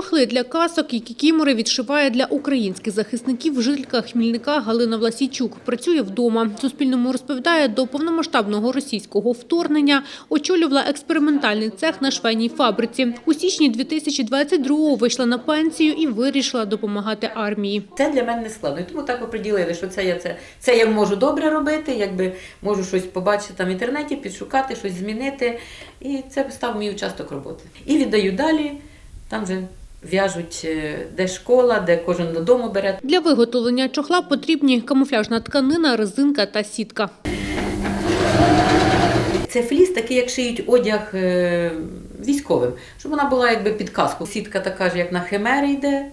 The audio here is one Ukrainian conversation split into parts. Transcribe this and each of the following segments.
Чохли для касок і кікімори відшиває для українських захисників жителька Хмільника Галина Власійчук. Працює вдома. Суспільному розповідає, до повномасштабного російського вторгнення очолювала експериментальний цех на швейній фабриці. У січні 2022-го вийшла на пенсію і вирішила допомагати армії. Це для мене не складно. Тому так оприділили, що це я це, це я можу добре робити, якби можу щось побачити там в інтернеті, підшукати, щось змінити. І це став мій участок роботи. І віддаю далі. Там вже в'яжуть е, де школа, де кожен додому бере. Для виготовлення чохла потрібні камуфляжна тканина, резинка та сітка. Це фліс, такий, як шиють одяг е, військовим, щоб вона була якби під каску. Сітка така ж, як на химері йде,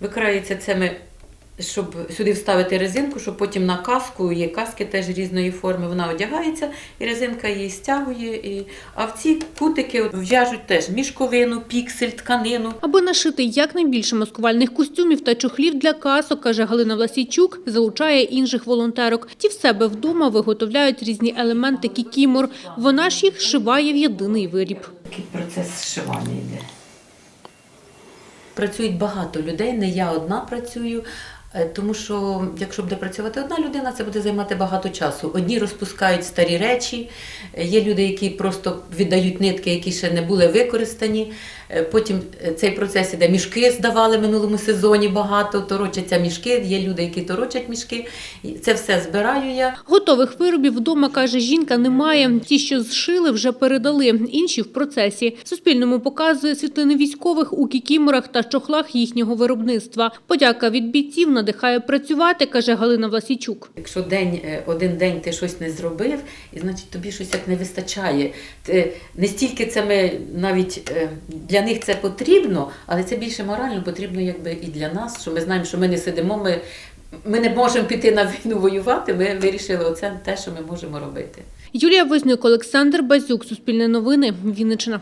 викрається цими, щоб сюди вставити резинку, щоб потім на каску, є каски теж різної форми, вона одягається, і резинка її стягує. І... А в ці кутики в'яжуть теж мішковину, піксель, тканину. Аби нашити якнайбільше маскувальних костюмів та чохлів для касок, каже Галина Власійчук, залучає інших волонтерок. Ті в себе вдома виготовляють різні елементи кікімор. Вона ж їх шиває в єдиний виріб. Такий процес зшивання йде. Працюють багато людей, не я одна працюю. Е, Тому що якщо буде працювати одна людина, це буде займати багато часу. Одні розпускають старі речі, е, є люди, які просто віддають нитки, які ще не були використані. Е, Потім цей процес іде. Мішки здавали в минулому сезоні багато, торочаться мішки. Є люди, які торочать мішки. Це все збираю я. Готових виробів вдома, каже жінка, немає. Ті, що зшили, вже передали. Інші в процесі. Суспільному показує світлини військових у кікіморах та чохлах їхнього виробництва. Подяка від бійців надихає працювати, каже Галина Власійчук. Якщо день, е, один день ти щось не зробив, і значить тобі щось як не вистачає. Ти, не стільки це ми навіть е, для них це потрібно, але це більше морально потрібно якби і для нас, що ми знаємо, що ми не сидимо, ми, ми не можемо піти на війну воювати. Ми вирішили оце те, що ми можемо робити. Юлія Вознюк, Олександр Базюк, Суспільне новини, Вінниччина.